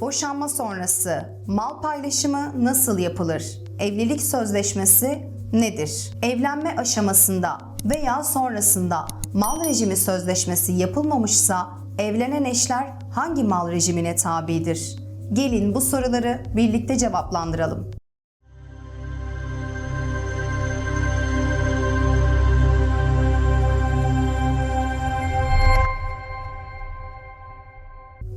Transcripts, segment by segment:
Boşanma sonrası mal paylaşımı nasıl yapılır? Evlilik sözleşmesi nedir? Evlenme aşamasında veya sonrasında mal rejimi sözleşmesi yapılmamışsa evlenen eşler hangi mal rejimine tabidir? Gelin bu soruları birlikte cevaplandıralım.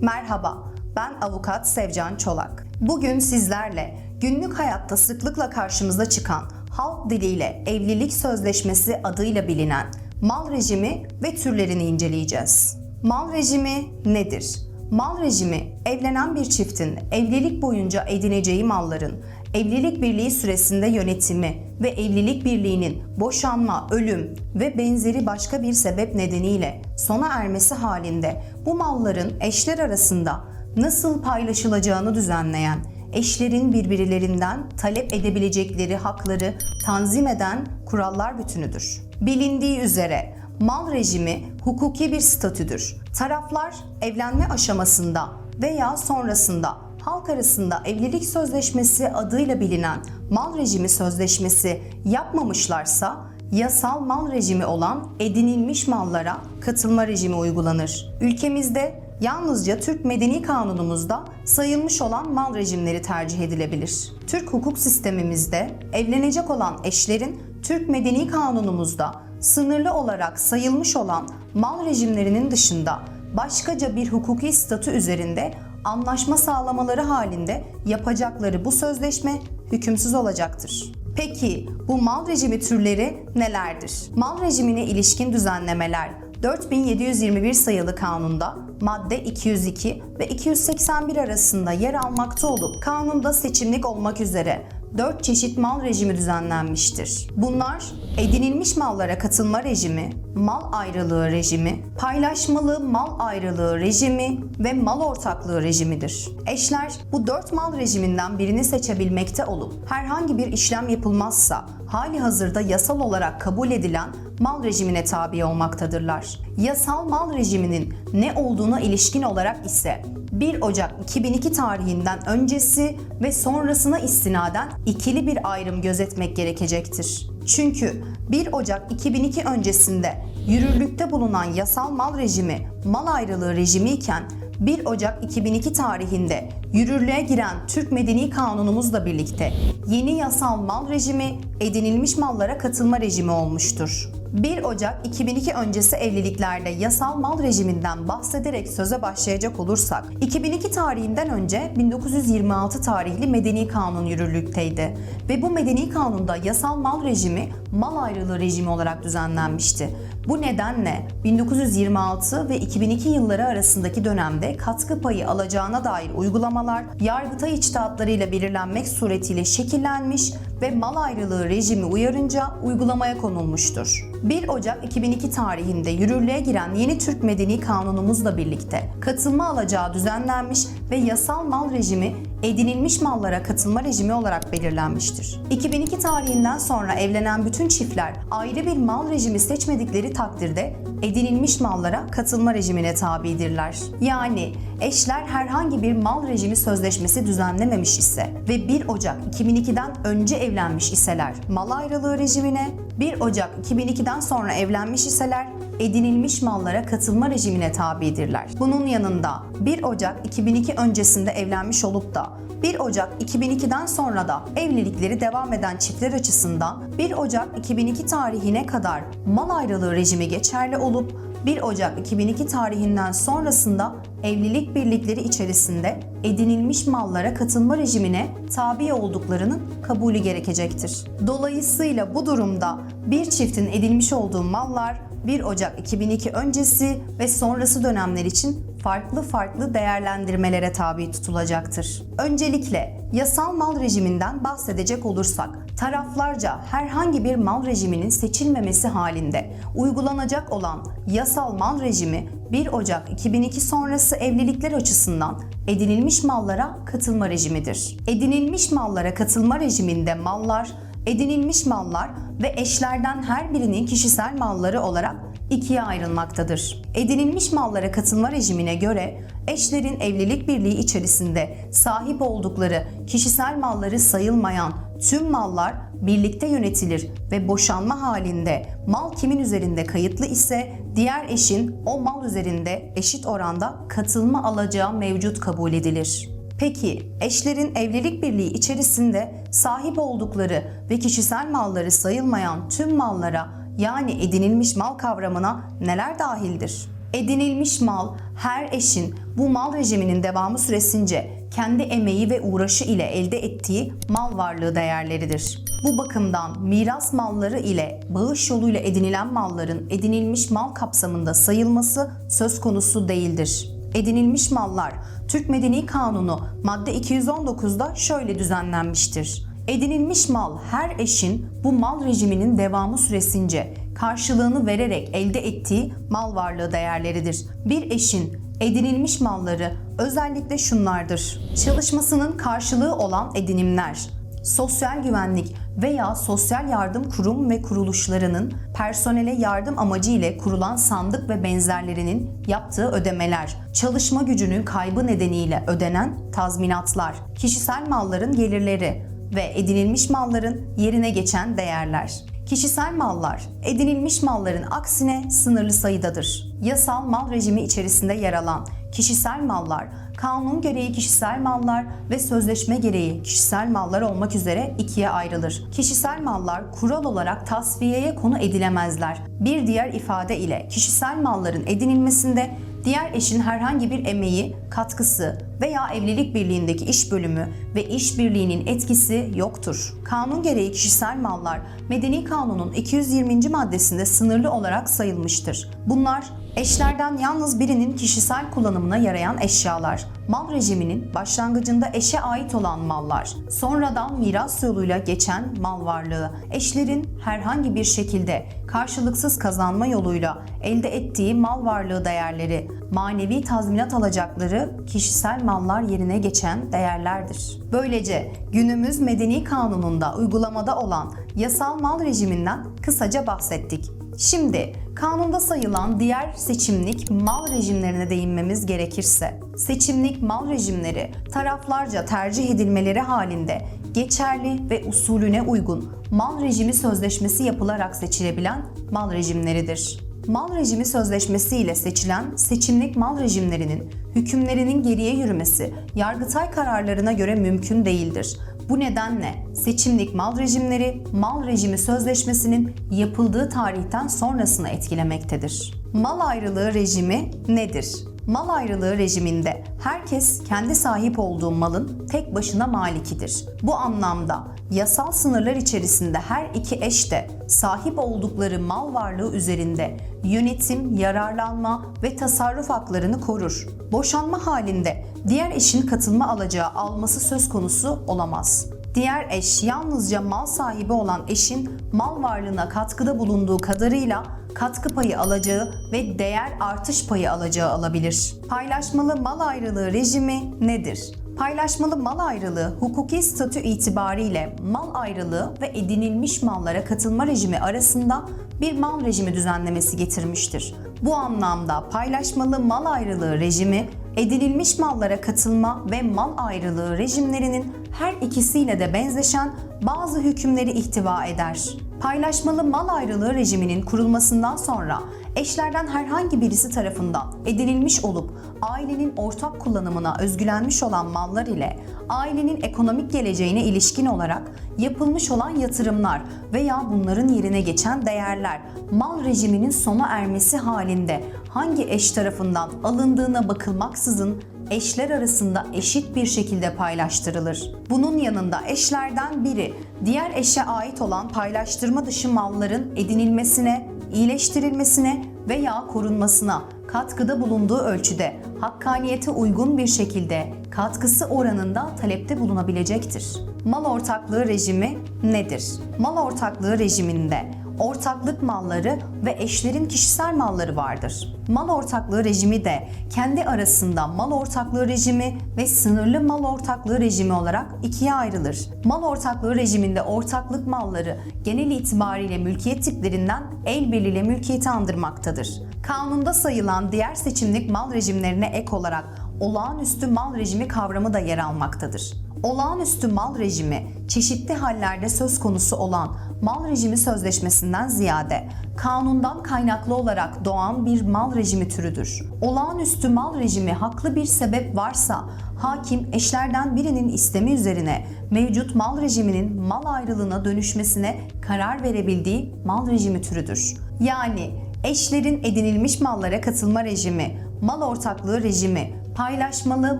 Merhaba, ben avukat Sevcan Çolak. Bugün sizlerle günlük hayatta sıklıkla karşımıza çıkan halk diliyle evlilik sözleşmesi adıyla bilinen mal rejimi ve türlerini inceleyeceğiz. Mal rejimi nedir? Mal rejimi evlenen bir çiftin evlilik boyunca edineceği malların evlilik birliği süresinde yönetimi ve evlilik birliğinin boşanma, ölüm ve benzeri başka bir sebep nedeniyle sona ermesi halinde bu malların eşler arasında nasıl paylaşılacağını düzenleyen, eşlerin birbirlerinden talep edebilecekleri hakları tanzim eden kurallar bütünüdür. Bilindiği üzere mal rejimi hukuki bir statüdür. Taraflar evlenme aşamasında veya sonrasında halk arasında evlilik sözleşmesi adıyla bilinen mal rejimi sözleşmesi yapmamışlarsa yasal mal rejimi olan edinilmiş mallara katılma rejimi uygulanır. Ülkemizde yalnızca Türk Medeni Kanunumuzda sayılmış olan mal rejimleri tercih edilebilir. Türk hukuk sistemimizde evlenecek olan eşlerin Türk Medeni Kanunumuzda sınırlı olarak sayılmış olan mal rejimlerinin dışında başkaca bir hukuki statü üzerinde anlaşma sağlamaları halinde yapacakları bu sözleşme hükümsüz olacaktır. Peki bu mal rejimi türleri nelerdir? Mal rejimine ilişkin düzenlemeler 4721 sayılı kanunda madde 202 ve 281 arasında yer almakta olup kanunda seçimlik olmak üzere 4 çeşit mal rejimi düzenlenmiştir. Bunlar edinilmiş mallara katılma rejimi, mal ayrılığı rejimi, paylaşmalı mal ayrılığı rejimi ve mal ortaklığı rejimidir. Eşler bu 4 mal rejiminden birini seçebilmekte olup herhangi bir işlem yapılmazsa hali hazırda yasal olarak kabul edilen mal rejimine tabi olmaktadırlar. Yasal mal rejiminin ne olduğuna ilişkin olarak ise 1 Ocak 2002 tarihinden öncesi ve sonrasına istinaden ikili bir ayrım gözetmek gerekecektir. Çünkü 1 Ocak 2002 öncesinde yürürlükte bulunan yasal mal rejimi mal ayrılığı rejimi iken 1 Ocak 2002 tarihinde yürürlüğe giren Türk Medeni Kanunumuzla birlikte yeni yasal mal rejimi edinilmiş mallara katılma rejimi olmuştur. 1 Ocak 2002 öncesi evliliklerde yasal mal rejiminden bahsederek söze başlayacak olursak, 2002 tarihinden önce 1926 tarihli Medeni Kanun yürürlükteydi ve bu Medeni Kanunda yasal mal rejimi mal ayrılığı rejimi olarak düzenlenmişti. Bu nedenle 1926 ve 2002 yılları arasındaki dönemde katkı payı alacağına dair uygulamalar Yargıtay içtihatlarıyla belirlenmek suretiyle şekillenmiş ve mal ayrılığı rejimi uyarınca uygulamaya konulmuştur. 1 Ocak 2002 tarihinde yürürlüğe giren yeni Türk Medeni Kanunumuzla birlikte katılma alacağı düzenlenmiş ve yasal mal rejimi edinilmiş mallara katılma rejimi olarak belirlenmiştir. 2002 tarihinden sonra evlenen bütün çiftler ayrı bir mal rejimi seçmedikleri takdirde edinilmiş mallara katılma rejimine tabidirler. Yani eşler herhangi bir mal rejimi sözleşmesi düzenlememiş ise ve 1 Ocak 2002'den önce evlenmiş iseler mal ayrılığı rejimine, 1 Ocak 2002'den sonra evlenmiş iseler edinilmiş mallara katılma rejimine tabidirler. Bunun yanında 1 Ocak 2002 öncesinde evlenmiş olup da 1 Ocak 2002'den sonra da evlilikleri devam eden çiftler açısından 1 Ocak 2002 tarihine kadar mal ayrılığı rejimi geçerli olup 1 Ocak 2002 tarihinden sonrasında evlilik birlikleri içerisinde edinilmiş mallara katılma rejimine tabi olduklarının kabulü gerekecektir. Dolayısıyla bu durumda bir çiftin edilmiş olduğu mallar 1 Ocak 2002 öncesi ve sonrası dönemler için farklı farklı değerlendirmelere tabi tutulacaktır. Öncelikle yasal mal rejiminden bahsedecek olursak, taraflarca herhangi bir mal rejiminin seçilmemesi halinde uygulanacak olan yasal mal rejimi 1 Ocak 2002 sonrası evlilikler açısından edinilmiş mallara katılma rejimidir. Edinilmiş mallara katılma rejiminde mallar edinilmiş mallar ve eşlerden her birinin kişisel malları olarak ikiye ayrılmaktadır. Edinilmiş mallara katılma rejimine göre eşlerin evlilik birliği içerisinde sahip oldukları kişisel malları sayılmayan tüm mallar birlikte yönetilir ve boşanma halinde mal kimin üzerinde kayıtlı ise diğer eşin o mal üzerinde eşit oranda katılma alacağı mevcut kabul edilir. Peki eşlerin evlilik birliği içerisinde sahip oldukları ve kişisel malları sayılmayan tüm mallara yani edinilmiş mal kavramına neler dahildir? Edinilmiş mal her eşin bu mal rejiminin devamı süresince kendi emeği ve uğraşı ile elde ettiği mal varlığı değerleridir. Bu bakımdan miras malları ile bağış yoluyla edinilen malların edinilmiş mal kapsamında sayılması söz konusu değildir. Edinilmiş mallar Türk Medeni Kanunu madde 219'da şöyle düzenlenmiştir. Edinilmiş mal her eşin bu mal rejiminin devamı süresince karşılığını vererek elde ettiği mal varlığı değerleridir. Bir eşin edinilmiş malları özellikle şunlardır. Çalışmasının karşılığı olan edinimler, sosyal güvenlik veya sosyal yardım kurum ve kuruluşlarının personele yardım amacı ile kurulan sandık ve benzerlerinin yaptığı ödemeler, çalışma gücünün kaybı nedeniyle ödenen tazminatlar, kişisel malların gelirleri ve edinilmiş malların yerine geçen değerler. Kişisel mallar, edinilmiş malların aksine sınırlı sayıdadır. Yasal mal rejimi içerisinde yer alan kişisel mallar, kanun gereği kişisel mallar ve sözleşme gereği kişisel mallar olmak üzere ikiye ayrılır. Kişisel mallar kural olarak tasfiyeye konu edilemezler. Bir diğer ifade ile kişisel malların edinilmesinde diğer eşin herhangi bir emeği, katkısı veya evlilik birliğindeki iş bölümü ve iş birliğinin etkisi yoktur. Kanun gereği kişisel mallar Medeni Kanun'un 220. maddesinde sınırlı olarak sayılmıştır. Bunlar eşlerden yalnız birinin kişisel kullanımına yarayan eşyalar, mal rejiminin başlangıcında eşe ait olan mallar, sonradan miras yoluyla geçen mal varlığı, eşlerin herhangi bir şekilde karşılıksız kazanma yoluyla elde ettiği mal varlığı değerleri, manevi tazminat alacakları kişisel mallar yerine geçen değerlerdir. Böylece günümüz medeni kanununda uygulamada olan yasal mal rejiminden kısaca bahsettik. Şimdi kanunda sayılan diğer seçimlik mal rejimlerine değinmemiz gerekirse, seçimlik mal rejimleri taraflarca tercih edilmeleri halinde geçerli ve usulüne uygun mal rejimi sözleşmesi yapılarak seçilebilen mal rejimleridir. Mal rejimi sözleşmesi ile seçilen seçimlik mal rejimlerinin hükümlerinin geriye yürümesi Yargıtay kararlarına göre mümkün değildir. Bu nedenle seçimlik mal rejimleri mal rejimi sözleşmesinin yapıldığı tarihten sonrasını etkilemektedir. Mal ayrılığı rejimi nedir? Mal ayrılığı rejiminde herkes kendi sahip olduğu malın tek başına malikidir. Bu anlamda yasal sınırlar içerisinde her iki eş de sahip oldukları mal varlığı üzerinde yönetim, yararlanma ve tasarruf haklarını korur. Boşanma halinde diğer eşin katılma alacağı alması söz konusu olamaz. Diğer eş yalnızca mal sahibi olan eşin mal varlığına katkıda bulunduğu kadarıyla katkı payı alacağı ve değer artış payı alacağı alabilir. Paylaşmalı mal ayrılığı rejimi nedir? Paylaşmalı mal ayrılığı hukuki statü itibariyle mal ayrılığı ve edinilmiş mallara katılma rejimi arasında bir mal rejimi düzenlemesi getirmiştir. Bu anlamda paylaşmalı mal ayrılığı rejimi edinilmiş mallara katılma ve mal ayrılığı rejimlerinin her ikisiyle de benzeşen bazı hükümleri ihtiva eder. Paylaşmalı mal ayrılığı rejiminin kurulmasından sonra eşlerden herhangi birisi tarafından edinilmiş olup ailenin ortak kullanımına özgülenmiş olan mallar ile ailenin ekonomik geleceğine ilişkin olarak yapılmış olan yatırımlar veya bunların yerine geçen değerler mal rejiminin sona ermesi halinde hangi eş tarafından alındığına bakılmaksızın eşler arasında eşit bir şekilde paylaştırılır. Bunun yanında eşlerden biri diğer eşe ait olan paylaştırma dışı malların edinilmesine, iyileştirilmesine veya korunmasına katkıda bulunduğu ölçüde hakkaniyete uygun bir şekilde katkısı oranında talepte bulunabilecektir. Mal ortaklığı rejimi nedir? Mal ortaklığı rejiminde ortaklık malları ve eşlerin kişisel malları vardır. Mal ortaklığı rejimi de kendi arasında mal ortaklığı rejimi ve sınırlı mal ortaklığı rejimi olarak ikiye ayrılır. Mal ortaklığı rejiminde ortaklık malları genel itibariyle mülkiyet tiplerinden el birliğiyle mülkiyeti andırmaktadır. Kanunda sayılan diğer seçimlik mal rejimlerine ek olarak olağanüstü mal rejimi kavramı da yer almaktadır. Olağanüstü mal rejimi, çeşitli hallerde söz konusu olan mal rejimi sözleşmesinden ziyade kanundan kaynaklı olarak doğan bir mal rejimi türüdür. Olağanüstü mal rejimi haklı bir sebep varsa hakim eşlerden birinin istemi üzerine mevcut mal rejiminin mal ayrılığına dönüşmesine karar verebildiği mal rejimi türüdür. Yani eşlerin edinilmiş mallara katılma rejimi, mal ortaklığı rejimi, paylaşmalı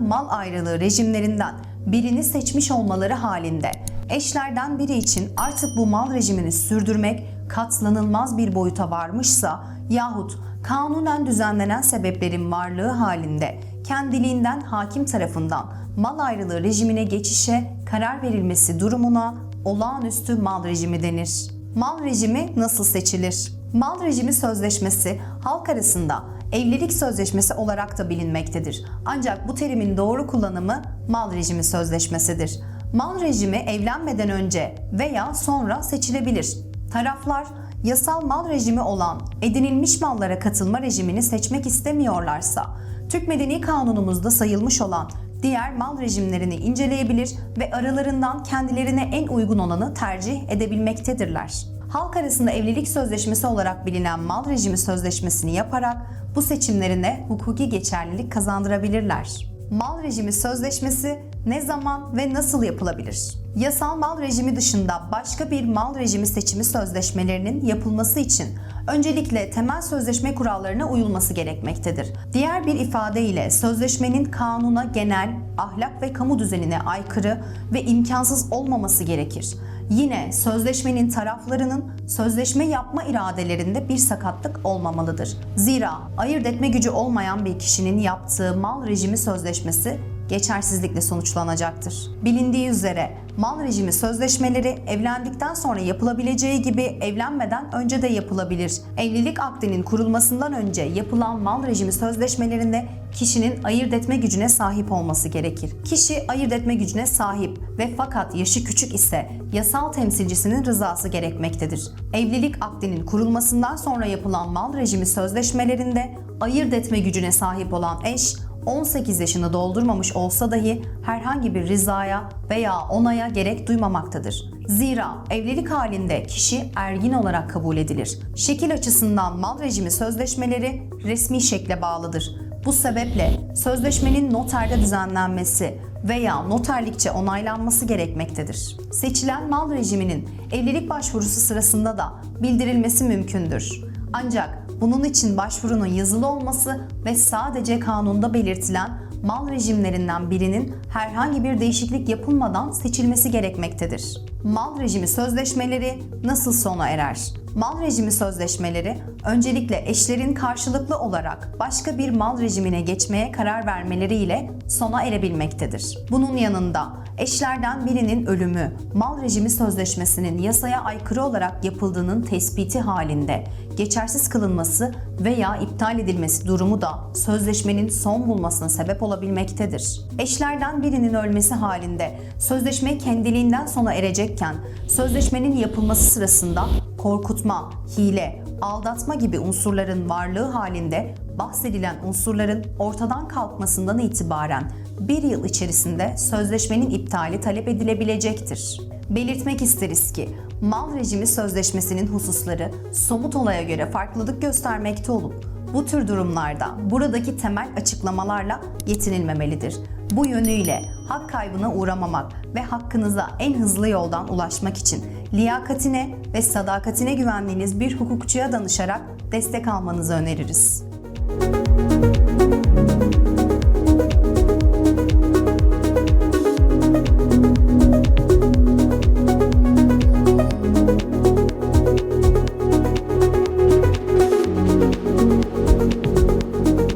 mal ayrılığı rejimlerinden birini seçmiş olmaları halinde eşlerden biri için artık bu mal rejimini sürdürmek katlanılmaz bir boyuta varmışsa yahut kanunen düzenlenen sebeplerin varlığı halinde kendiliğinden hakim tarafından mal ayrılığı rejimine geçişe karar verilmesi durumuna olağanüstü mal rejimi denir. Mal rejimi nasıl seçilir? Mal rejimi sözleşmesi halk arasında evlilik sözleşmesi olarak da bilinmektedir. Ancak bu terimin doğru kullanımı mal rejimi sözleşmesidir. Mal rejimi evlenmeden önce veya sonra seçilebilir. Taraflar yasal mal rejimi olan edinilmiş mallara katılma rejimini seçmek istemiyorlarsa Türk Medeni Kanunumuzda sayılmış olan diğer mal rejimlerini inceleyebilir ve aralarından kendilerine en uygun olanı tercih edebilmektedirler. Halk arasında evlilik sözleşmesi olarak bilinen mal rejimi sözleşmesini yaparak bu seçimlerine hukuki geçerlilik kazandırabilirler. Mal rejimi sözleşmesi ne zaman ve nasıl yapılabilir? Yasal mal rejimi dışında başka bir mal rejimi seçimi sözleşmelerinin yapılması için öncelikle temel sözleşme kurallarına uyulması gerekmektedir. Diğer bir ifadeyle sözleşmenin kanuna, genel, ahlak ve kamu düzenine aykırı ve imkansız olmaması gerekir. Yine sözleşmenin taraflarının sözleşme yapma iradelerinde bir sakatlık olmamalıdır. Zira ayırt etme gücü olmayan bir kişinin yaptığı mal rejimi sözleşmesi geçersizlikle sonuçlanacaktır. Bilindiği üzere mal rejimi sözleşmeleri evlendikten sonra yapılabileceği gibi evlenmeden önce de yapılabilir. Evlilik akdinin kurulmasından önce yapılan mal rejimi sözleşmelerinde kişinin ayırt etme gücüne sahip olması gerekir. Kişi ayırt etme gücüne sahip ve fakat yaşı küçük ise yasal temsilcisinin rızası gerekmektedir. Evlilik akdinin kurulmasından sonra yapılan mal rejimi sözleşmelerinde ayırt etme gücüne sahip olan eş 18 yaşını doldurmamış olsa dahi herhangi bir rızaya veya onaya gerek duymamaktadır. Zira evlilik halinde kişi ergin olarak kabul edilir. Şekil açısından mal rejimi sözleşmeleri resmi şekle bağlıdır. Bu sebeple sözleşmenin noterde düzenlenmesi veya noterlikçe onaylanması gerekmektedir. Seçilen mal rejiminin evlilik başvurusu sırasında da bildirilmesi mümkündür. Ancak bunun için başvurunun yazılı olması ve sadece kanunda belirtilen mal rejimlerinden birinin herhangi bir değişiklik yapılmadan seçilmesi gerekmektedir. Mal rejimi sözleşmeleri nasıl sona erer? Mal rejimi sözleşmeleri öncelikle eşlerin karşılıklı olarak başka bir mal rejimine geçmeye karar vermeleriyle sona erebilmektedir. Bunun yanında eşlerden birinin ölümü mal rejimi sözleşmesinin yasaya aykırı olarak yapıldığının tespiti halinde geçersiz kılınması veya iptal edilmesi durumu da sözleşmenin son bulmasına sebep olabilmektedir. Eşlerden birinin ölmesi halinde sözleşme kendiliğinden sona erecekken sözleşmenin yapılması sırasında korkutma, hile, aldatma gibi unsurların varlığı halinde bahsedilen unsurların ortadan kalkmasından itibaren bir yıl içerisinde sözleşmenin iptali talep edilebilecektir. Belirtmek isteriz ki mal rejimi sözleşmesinin hususları somut olaya göre farklılık göstermekte olup bu tür durumlarda buradaki temel açıklamalarla yetinilmemelidir. Bu yönüyle hak kaybına uğramamak ve hakkınıza en hızlı yoldan ulaşmak için liyakatine ve sadakatine güvendiğiniz bir hukukçuya danışarak destek almanızı öneririz.